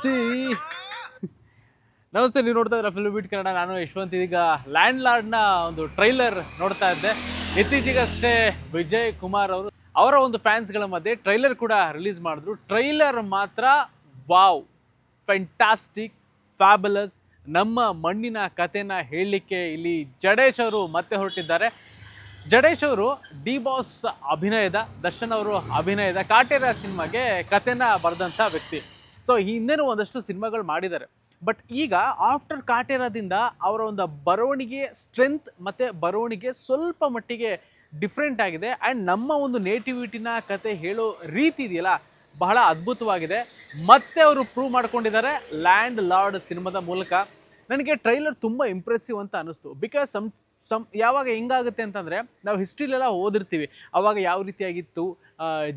ಯಶವಂತಿ ನಮಸ್ತೆ, ನೀವು ನೋಡ್ತಾ ಇದ್ದೀರಾ ಫಿಲ್ಮ್ ಬೀಟ್ ಕನ್ನಡ ನಾನು ಯಶವಂತ್. ಈಗ ಲ್ಯಾಂಡ್ ಲಾರ್ಡ್ನ ಒಂದು ಟ್ರೈಲರ್ ನೋಡ್ತಾ ಇದ್ದೆ. ಇತ್ತೀಚೆಗಷ್ಟೇ ವಿಜಯ್ ಕುಮಾರ್ ಅವರು ಅವರ ಒಂದು ಫ್ಯಾನ್ಸ್ಗಳ ಮಧ್ಯೆ ಟ್ರೈಲರ್ ಕೂಡ ರಿಲೀಸ್ ಮಾಡಿದ್ರು. ಟ್ರೈಲರ್ ಮಾತ್ರ ವಾವ್ ಫ್ಯಾಂಟಾಸ್ಟಿಕ್ ಫ್ಯಾಬಲಸ್ ನಮ್ಮ ಮಣ್ಣಿನ ಕಥೆನ ಹೇಳಲಿಕ್ಕೆ ಇಲ್ಲಿ ಜಡೇಶ್ ಅವರು ಮತ್ತೆ ಹೊರಟಿದ್ದಾರೆ. ಜಡೇಶ್ ಅವರು ಡಿ ಬಾಸ್ ಅಭಿನಯದ, ದರ್ಶನ್ ಅವರು ಅಭಿನಯದ, ಕಾಟೇರ ಸಿನಿಮಾಗೆ ಕಥೆನ ಬರೆದಂಥ ವ್ಯಕ್ತಿ. ಸೊ ಹಿಂದೆನೂ ಒಂದಷ್ಟು ಸಿನಿಮಾಗಳು ಮಾಡಿದ್ದಾರೆ. ಬಟ್ ಈಗ ಆಫ್ಟರ್ ಕಾಟೇರದಿಂದ ಅವರ ಒಂದು ಬರವಣಿಗೆ ಸ್ಟ್ರೆಂತ್ ಮತ್ತು ಬರವಣಿಗೆ ಸ್ವಲ್ಪ ಮಟ್ಟಿಗೆ ಡಿಫ್ರೆಂಟ್ ಆಗಿದೆ. ಆ್ಯಂಡ್ ನಮ್ಮ ಒಂದು ನೇಟಿವಿಟಿನ ಕತೆ ಹೇಳೋ ರೀತಿ ಇದೆಯಲ್ಲ, ಬಹಳ ಅದ್ಭುತವಾಗಿದೆ. ಮತ್ತೆ ಅವರು ಪ್ರೂವ್ ಮಾಡ್ಕೊಂಡಿದ್ದಾರೆ ಲ್ಯಾಂಡ್ ಲಾರ್ಡ್ ಸಿನಿಮಾದ ಮೂಲಕ. ನನಗೆ ಟ್ರೈಲರ್ ತುಂಬ ಇಂಪ್ರೆಸಿವ್ ಅಂತ ಅನಿಸ್ತು ಬಿಕಾಸ್ ಸಮ್ ಸಮ್ ಯಾವಾಗ ಹೆಂಗಾಗುತ್ತೆ ಅಂತಂದರೆ, ನಾವು ಹಿಸ್ಟ್ರಿಲೆಲ್ಲ ಓದಿರ್ತೀವಿ. ಅವಾಗ ಯಾವ ರೀತಿಯಾಗಿತ್ತು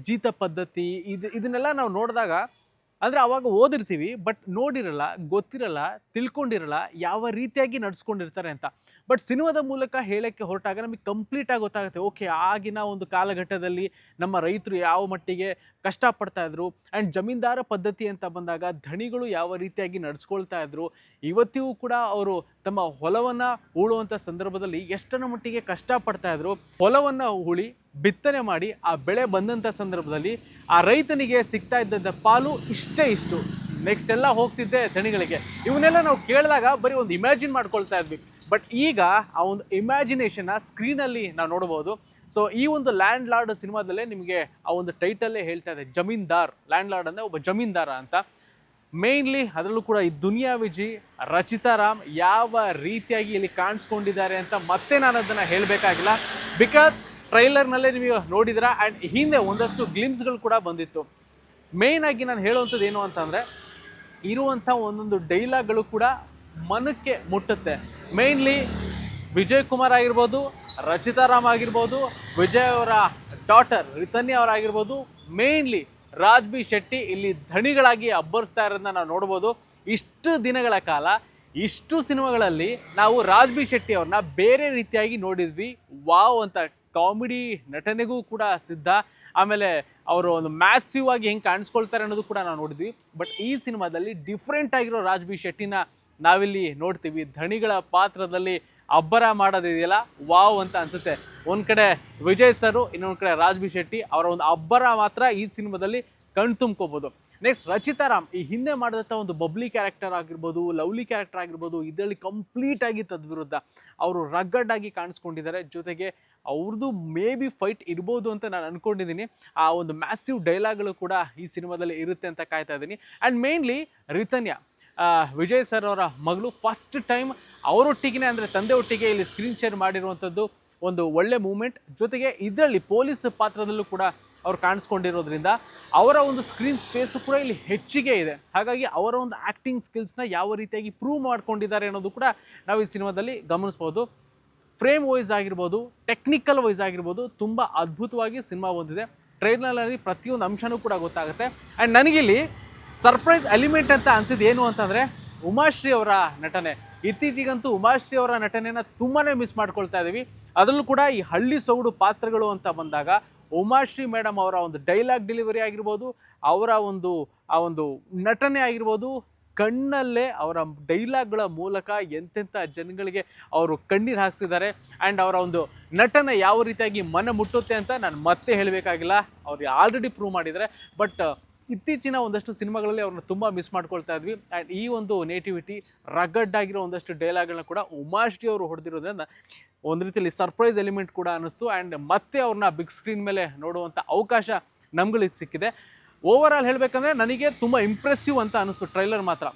ಜೀತ ಪದ್ಧತಿ, ಇದು, ಇದನ್ನೆಲ್ಲ ನಾವು ನೋಡಿದಾಗ ಅಂದರೆ ಅವಾಗ ಓದಿರ್ತೀವಿ ಬಟ್ ನೋಡಿರಲ್ಲ, ಗೊತ್ತಿರಲ್ಲ, ತಿಳ್ಕೊಂಡಿರಲ್ಲ, ಯಾವ ರೀತಿಯಾಗಿ ನಡ್ಸ್ಕೊಂಡಿರ್ತಾರೆ ಅಂತ. ಬಟ್ ಸಿನಿಮಾದ ಮೂಲಕ ಹೇಳಕ್ಕೆ ಹೊರಟಾಗ ನಮಗೆ ಕಂಪ್ಲೀಟಾಗಿ ಗೊತ್ತಾಗುತ್ತೆ, ಓಕೆ, ಆಗಿನ ಒಂದು ಕಾಲಘಟ್ಟದಲ್ಲಿ ನಮ್ಮ ರೈತರು ಯಾವ ಮಟ್ಟಿಗೆ ಕಷ್ಟಪಡ್ತಾ ಇದ್ರು ಆ್ಯಂಡ್ ಜಮೀನ್ದಾರ ಪದ್ಧತಿ ಅಂತ ಬಂದಾಗ ಧಣಿಗಳು ಯಾವ ರೀತಿಯಾಗಿ ನಡೆಸ್ಕೊಳ್ತಾ ಇದ್ರು, ಇವತ್ತಿಗೂ ಕೂಡ ಅವರು ತಮ್ಮ ಹೊಲವನ್ನು ಉಳುವಂಥ ಸಂದರ್ಭದಲ್ಲಿ ಎಷ್ಟರ ಮಟ್ಟಿಗೆ ಕಷ್ಟಪಡ್ತಾ ಇದ್ರು, ಹೊಲವನ್ನು ಉಳಿ ಬಿತ್ತನೆ ಮಾಡಿ ಆ ಬೆಳೆ ಬಂದಂಥ ಸಂದರ್ಭದಲ್ಲಿ ಆ ರೈತನಿಗೆ ಸಿಗ್ತಾ ಇದ್ದಂಥ ಪಾಲು ಇಷ್ಟೇ ಇಷ್ಟು. ನೆಕ್ಸ್ಟ್ ಎಲ್ಲ ಹೋಗ್ತಿದ್ದೆ ಧಣಿಗಳಿಗೆ ಇವನ್ನೆಲ್ಲ ನಾವು ಕೇಳಿದಾಗ ಬರೀ ಒಂದು ಇಮ್ಯಾಜಿನ್ ಮಾಡ್ಕೊಳ್ತಾ ಇದ್ವಿ. ಬಟ್ ಈಗ ಆ ಒಂದು ಇಮ್ಯಾಜಿನೇಷನ್ನ ಸ್ಕ್ರೀನಲ್ಲಿ ನಾವು ನೋಡ್ಬೋದು ಸೊ ಈ ಒಂದು ಲ್ಯಾಂಡ್ ಲಾರ್ಡ್ ಸಿನಿಮಾದಲ್ಲೇ ನಿಮಗೆ ಆ ಒಂದು ಟೈಟಲ್ಲೇ ಹೇಳ್ತಾ ಇದೆ ಜಮೀನ್ದಾರ್. ಲ್ಯಾಂಡ್ ಲಾರ್ಡ್ ಅಂದರೆ ಒಬ್ಬ ಜಮೀನ್ದಾರ ಅಂತ. ಮೇಯ್ನ್ಲಿ ಅದರಲ್ಲೂ ಕೂಡ ಈ ದುನಿಯಾ ವಿಜಿ, ರಚಿತಾ ರಾಮ್ ಯಾವ ರೀತಿಯಾಗಿ ಇಲ್ಲಿ ಕಾಣಿಸ್ಕೊಂಡಿದ್ದಾರೆ ಅಂತ ಮತ್ತೆ ನಾನು ಅದನ್ನು ಹೇಳಬೇಕಾಗಿಲ್ಲ. ಬಿಕಾಸ್ ಟ್ರೈಲರ್ನಲ್ಲೇ ನೀವು ನೋಡಿದ್ರ? ಆ್ಯಂಡ್ ಹಿಂದೆ ಒಂದಷ್ಟು ಗ್ಲಿಮ್ಸ್ಗಳು ಕೂಡ ಬಂದಿತ್ತು. ಮೇಯ್ನ್ ಆಗಿ ನಾನು ಹೇಳುವಂಥದ್ದು ಏನು ಅಂತಂದರೆ, ಇರುವಂಥ ಒಂದೊಂದು ಡೈಲಾಗ್ಗಳು ಕೂಡ ಮನಕ್ಕೆ ಮುಟ್ಟುತ್ತೆ. ಮೇಯ್ನ್ಲಿ ವಿಜಯ್ ಕುಮಾರ್ ಆಗಿರ್ಬೋದು, ರಚಿತಾ ರಾಮ್ ಆಗಿರ್ಬೋದು, ವಿಜಯ್ ಅವರ ಡಾಟರ್ ರಿತನ್ಯ ಅವರಾಗಿರ್ಬೋದು ಮೇಯ್ನ್ಲಿ ರಾಜ್ ಬಿ ಶೆಟ್ಟಿ ಇಲ್ಲಿ ಧಣಿಗಳಾಗಿ ಅಬ್ಬರಿಸ್ತಾ ಇರೋದನ್ನ ನಾವು ನೋಡ್ಬೋದು. ಇಷ್ಟು ದಿನಗಳ ಕಾಲ, ಇಷ್ಟು ಸಿನಿಮಾಗಳಲ್ಲಿ ನಾವು ರಾಜ್ ಬಿ ಶೆಟ್ಟಿ ಅವ್ರನ್ನ ಬೇರೆ ರೀತಿಯಾಗಿ ನೋಡಿದ್ವಿ. ವಾವ್ ಅಂತ ಕಾಮಿಡಿ ನಟನೆಗೂ ಕೂಡ ಸಿದ್ಧ. ಆಮೇಲೆ ಅವರು ಒಂದು ಮ್ಯಾಸಿವ್ ಆಗಿ ಹೆಂಗೆ ಕಾಣಿಸ್ಕೊಳ್ತಾರೆ ಅನ್ನೋದು ಕೂಡ ನಾವು ನೋಡಿದ್ವಿ. ಬಟ್ ಈ ಸಿನಿಮಾದಲ್ಲಿ ಡಿಫ್ರೆಂಟ್ ಆಗಿರೋ ರಾಜ್ ಬಿ ಶೆಟ್ಟಿನ ನಾವಿಲ್ಲಿ ನೋಡ್ತೀವಿ. ಧಣಿಗಳ ಪಾತ್ರದಲ್ಲಿ ಅಬ್ಬರ ಮಾಡೋದಿದೆಯಲ್ಲ? ವಾವ್ ಅಂತ ಅನ್ಸುತ್ತೆ. ಒಂದು ಕಡೆ ವಿಜಯ್ ಸರು, ಇನ್ನೊಂದು ಕಡೆ ರಾಜ್ ಬಿ ಶೆಟ್ಟಿ ಅವರ ಒಂದು ಅಬ್ಬರ ಮಾತ್ರ ಈ ಸಿನಿಮಾದಲ್ಲಿ ಕಣ್ ತುಂಬ್ಕೋಬಹುದು ನೆಕ್ಸ್ಟ್ ರಚಿತಾ ರಾಮ್. ಈ ಹಿಂದೆ ಮಾಡಿದಂಥ ಒಂದು ಬಬ್ಲಿ ಕ್ಯಾರೆಕ್ಟರ್ ಆಗಿರ್ಬೋದು, ಲವ್ಲಿ ಕ್ಯಾರೆಕ್ಟರ್ ಆಗಿರ್ಬೋದು, ಇದರಲ್ಲಿ ಕಂಪ್ಲೀಟ್ ಆಗಿ ತದ್ವಿರುದ್ಧ ಅವರು ರಗ್ಗಡ್ ಆಗಿ ಕಾಣಿಸ್ಕೊಂಡಿದ್ದಾರೆ. ಜೊತೆಗೆ ಅವ್ರದ್ದು ಮೇ ಬಿ ಫೈಟ್ ಇರ್ಬೋದು ಅಂತ ನಾನು ಅನ್ಕೊಂಡಿದ್ದೀನಿ ಆ ಒಂದು ಮ್ಯಾಸಿವ್ ಡೈಲಾಗ್ಗಳು ಕೂಡ ಈ ಸಿನಿಮಾದಲ್ಲಿ ಇರುತ್ತೆ ಅಂತ ಕಾಯ್ತಾ ಇದ್ದೀನಿ and mainly Ritanya. Vijay sir ಅವರ ಮಗಳು ಫಸ್ಟ್ ಟೈಮ್ ಅವರೊಟ್ಟಿಗೆ ಅಂದರೆ ತಂದೆ ಒಟ್ಟಿಗೆ ಇಲ್ಲಿ ಸ್ಕ್ರೀನ್ ಶೇರ್ ಮಾಡಿರುವಂಥದ್ದು ಒಂದು ಒಳ್ಳೆ ಮೂಮೆಂಟ್ ಜೊತೆಗೆ ಇದರಲ್ಲಿ ಪೊಲೀಸ್ ಪಾತ್ರದಲ್ಲೂ ಕೂಡ ಅವ್ರು ಕಾಣಿಸ್ಕೊಂಡಿರೋದ್ರಿಂದ ಅವರ ಒಂದು ಸ್ಕ್ರೀನ್ ಸ್ಪೇಸು ಕೂಡ ಇಲ್ಲಿ ಹೆಚ್ಚಿಗೆ ಇದೆ. ಹಾಗಾಗಿ ಅವರ ಒಂದು ಆ್ಯಕ್ಟಿಂಗ್ ಸ್ಕಿಲ್ಸ್ನ ಯಾವ ರೀತಿಯಾಗಿ ಪ್ರೂವ್ ಮಾಡ್ಕೊಂಡಿದ್ದಾರೆ ಅನ್ನೋದು ಕೂಡ ನಾವು ಈ ಸಿನಿಮಾದಲ್ಲಿ ಗಮನಿಸ್ಬೋದು. ಫ್ರೇಮ್ ವೈಸ್ ಆಗಿರ್ಬೋದು ಟೆಕ್ನಿಕಲ್ ವೈಸ್ ಆಗಿರ್ಬೋದು, ತುಂಬ ಅದ್ಭುತವಾಗಿ ಸಿನಿಮಾ ಬಂದಿದೆ. ಟ್ರೈಲರ್ನಲ್ಲಿ ಪ್ರತಿಯೊಂದು ಅಂಶನೂ ಕೂಡ ಗೊತ್ತಾಗುತ್ತೆ. ಆ್ಯಂಡ್ ನನಗಿಲ್ಲಿ ಸರ್ಪ್ರೈಸ್ ಎಲಿಮೆಂಟ್ ಅಂತ ಅನ್ಸಿದ್ದು ಏನು ಅಂತಂದರೆ ಉಮಾಶ್ರೀ ಅವರ ನಟನೆ. ಇತ್ತೀಚೆಗಂತೂ ಉಮಾಶ್ರೀ ಅವರ ನಟನೆಯನ್ನು ತುಂಬಾ ಮಿಸ್ ಮಾಡ್ಕೊಳ್ತಾ ಇದ್ದೀವಿ ಅದರಲ್ಲೂ ಕೂಡ ಈ ಹಳ್ಳಿ ಸೊಗಡು ಪಾತ್ರಗಳು ಅಂತ ಬಂದಾಗ ಉಮಾಶ್ರೀ ಮೇಡಮ್ ಅವರ ಒಂದು ಡೈಲಾಗ್ ಡೆಲಿವರಿ ಆಗಿರ್ಬೋದು, ಅವರ ಒಂದು, ಆ ಒಂದು ನಟನೆ ಆಗಿರ್ಬೋದು, ಕಣ್ಣಲ್ಲೇ ಅವರ ಡೈಲಾಗ್ಗಳ ಮೂಲಕ ಎಂತೆಂಥ ಜನಗಳಿಗೆ ಅವರು ಕಣ್ಣೀರು ಹಾಕ್ಸಿದ್ದಾರೆ. ಆ್ಯಂಡ್ ಅವರ ಒಂದು ನಟನೆ ಯಾವ ರೀತಿಯಾಗಿ ಮನ ಮುಟ್ಟುತ್ತೆ ಅಂತ ನಾನು ಮತ್ತೆ ಹೇಳಬೇಕಾಗಿಲ್ಲ. ಅವ್ರು ಆಲ್ರೆಡಿ ಪ್ರೂವ್ ಮಾಡಿದ್ದಾರೆ. ಬಟ್ ಇತ್ತೀಚಿನ ಒಂದಷ್ಟು ಸಿನಿಮಾಗಳಲ್ಲಿ ಅವ್ರನ್ನ ತುಂಬ ಮಿಸ್ ಮಾಡ್ಕೊಳ್ತಾ ಇದ್ವಿ. ಆ್ಯಂಡ್ ಈ ಒಂದು ನೇಟಿವಿಟಿ ರಗಡ್ಡಾಗಿರೋ ಒಂದಷ್ಟು ಡೈಲಾಗ್ಗಳನ್ನ ಕೂಡ ಉಮಾಶ್ರೀ ಅವರು ಹೊಡೆದಿರೋದ್ರಿಂದ ಒಂದು ರೀತಿಯಲ್ಲಿ ಸರ್ಪ್ರೈಸ್ ಎಲಿಮೆಂಟ್ ಕೂಡ ಅನ್ನಿಸ್ತು. ಆ್ಯಂಡ್ ಮತ್ತೆ ಅವ್ರನ್ನ ಬಿಗ್ ಸ್ಕ್ರೀನ್ ಮೇಲೆ ನೋಡುವಂಥ ಅವಕಾಶ ನಮ್ಗಳಿಗೆ ಸಿಕ್ಕಿದೆ. ಓವರ್ ಆಲ್ ಹೇಳಬೇಕಂದ್ರೆ ನನಗೆ ತುಂಬ ಇಂಪ್ರೆಸಿವ್ ಅಂತ ಅನ್ನಿಸ್ತು ಟ್ರೈಲರ್ ಮಾತ್ರ.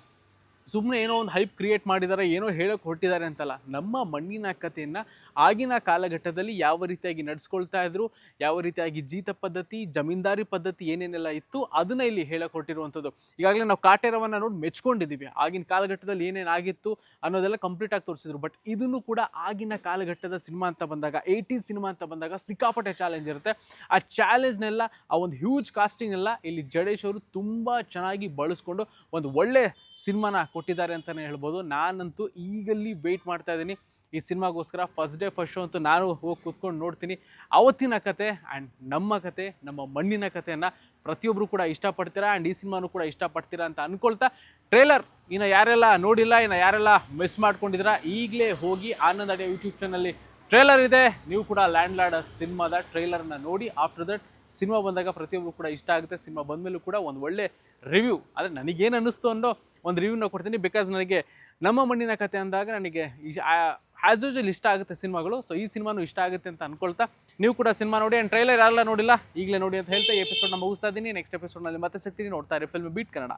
ಸುಮ್ಮನೆ ಏನೋ ಒಂದು ಹೈಪ್ ಕ್ರಿಯೇಟ್ ಮಾಡಿದ್ದಾರೆ ಏನೋ ಹೇಳೋಕೆ ಹೊರಟಿದ್ದಾರೆ ಅಂತಲ್ಲ, ನಮ್ಮ ಮಣ್ಣಿನ ಕಥೆಯನ್ನು ಆಗಿನ ಕಾಲಘಟ್ಟದಲ್ಲಿ ಯಾವ ರೀತಿಯಾಗಿ ನಡೆಸ್ಕೊಳ್ತಾ ಇದ್ರು, ಯಾವ ರೀತಿಯಾಗಿ ಜೀತ ಪದ್ಧತಿ, ಜಮೀನ್ದಾರಿ ಪದ್ಧತಿ ಏನೇನೆಲ್ಲ ಇತ್ತು ಅದನ್ನ ಇಲ್ಲಿ ಹೇಳಕ್ ಹೊರಟಿರುವಂಥದ್ದು ಈಗಾಗಲೇ ನಾವು ಕಾಟೇರವನ್ನು ನೋಡಿ ಮೆಚ್ಕೊಂಡಿದ್ದೀವಿ. ಆಗಿನ ಕಾಲಘಟ್ಟದಲ್ಲಿ ಏನೇನಾಗಿತ್ತು ಅನ್ನೋದೆಲ್ಲ ಕಂಪ್ಲೀಟ್ ಆಗಿ ತೋರಿಸಿದ್ರು. ಬಟ್ ಇದನ್ನು ಕೂಡ ಆಗಿನ ಕಾಲಘಟ್ಟದ ಸಿನಿಮಾ ಅಂತ ಬಂದಾಗ ಏಯ್ಟಿ ಸಿನಿಮಾ ಅಂತ ಬಂದಾಗ ಸಿಕ್ಕಾಪಟ್ಟೆ ಚಾಲೆಂಜ್ ಇರುತ್ತೆ. ಆ ಚಾಲೆಂಜ್ನೆಲ್ಲ ಆ ಒಂದು ಹ್ಯೂಜ್ ಕಾಸ್ಟಿಂಗ್ ಎಲ್ಲ ಇಲ್ಲಿ ಜಡೇಶ್ ಅವರು ತುಂಬ ಚೆನ್ನಾಗಿ ಬಳಸ್ಕೊಂಡು ಒಂದು ಒಳ್ಳೆ ಸಿನಿಮಾನ ಕೊಟ್ಟಿದ್ದಾರೆ ಅಂತಲೇ ಹೇಳ್ಬೋದು. ನಾನಂತೂ ಈಗಲ್ಲಿ ವೆಯ್ಟ್ ಮಾಡ್ತಾ ಇದ್ದೀನಿ. ಈ ಸಿನಿಮಾಗೋಸ್ಕರ ಫಸ್ಟ್ ಡೇ ಫಸ್ಟ್ ಶೋ ಅಂತೂ ನಾನು ಹೋಗಿ ಕೂತ್ಕೊಂಡು ನೋಡ್ತೀನಿ. ಅವತ್ತಿನ ಕತೆ ಆ್ಯಂಡ್ ನಮ್ಮ ಕತೆ, ನಮ್ಮ ಮಣ್ಣಿನ ಕಥೆಯನ್ನು ಪ್ರತಿಯೊಬ್ಬರು ಕೂಡ ಇಷ್ಟಪಡ್ತೀರಾ ಆ್ಯಂಡ್ ಈ ಸಿನಿಮಾನು ಕೂಡ ಇಷ್ಟಪಡ್ತೀರಾ ಅಂತ ಅಂದ್ಕೊಳ್ತಾ ಟ್ರೇಲರ್ ಇನ್ನು ಯಾರೆಲ್ಲ ನೋಡಿಲ್ಲ, ಇನ್ನು ಯಾರೆಲ್ಲ ಮಿಸ್ ಮಾಡ್ಕೊಂಡಿದ್ದೀರಾ ಈಗಲೇ ಹೋಗಿ ಆನಂದ್ ಅಡಿಯ ಯೂಟ್ಯೂಬ್ ಚಾನಲ್ಲಿ ಟ್ರೇಲರ್ ಇದೆ. ನೀವು ಕೂಡ ಲ್ಯಾಂಡ್ ಲಾರ್ಡ್ ಸಿನಿಮಾದ ಟ್ರೈಲರ್ನ ನೋಡಿ ಆಫ್ಟರ್ ದಟ್ ಸಿನಿಮಾ ಬಂದಾಗ ಪ್ರತಿಯೊಬ್ಬರು ಕೂಡ ಇಷ್ಟ ಆಗುತ್ತೆ. ಸಿನಿಮಾ ಬಂದಮೇಲೂ ಕೂಡ ಒಂದು ಒಳ್ಳೆ ರಿವ್ಯೂ ಅಂದರೆ ನನಗೇನು ಅನ್ನಿಸ್ತು ಅನ್ನೋ ಒಂದು ರಿವ್ಯೂನ ಕೊಡ್ತೀನಿ ಬಿಕಾಸ್ ನನಗೆ ನಮ್ಮ ಮಣ್ಣಿನ ಕತೆ ಅಂದಾಗ ನನಗೆ ಆ್ಯಸ್ ಯೂಶಲ್ ಇಷ್ಟ ಆಗುತ್ತೆ ಸಿನಿಮಾಗಳು. ಸೊ ಈ ಸಿನಿಮಾನು ಇಷ್ಟ ಆಗುತ್ತೆ ಅಂತ ಅನ್ಕೊಳ್ತಾ ನೀವು ಕೂಡ ಸಿನಿಮಾ ನೋಡಿ ಆ್ಯಂಡ್ ಟ್ರೈಲರ್ ಯಾರೆಲ್ಲ ನೋಡಿಲ್ಲ ಈಗಲೇ ನೋಡಿ ಅಂತ ಹೇಳ್ತಾ ಈ ಎಪಿಸೋಡ್ನ ಮುಗಿಸ್ತಾ ಇದ್ದೀನಿ. ನೆಕ್ಸ್ಟ್ ಎಪಿಸೋಡ್ನಲ್ಲಿ ಮತ್ತೆ ಸಿಗ್ತೀನಿ. ನೋಡ್ತಾ ಇರಿ ಫಿಲ್ಮ್ ಬೀಟ್ ಕನ್ನಡ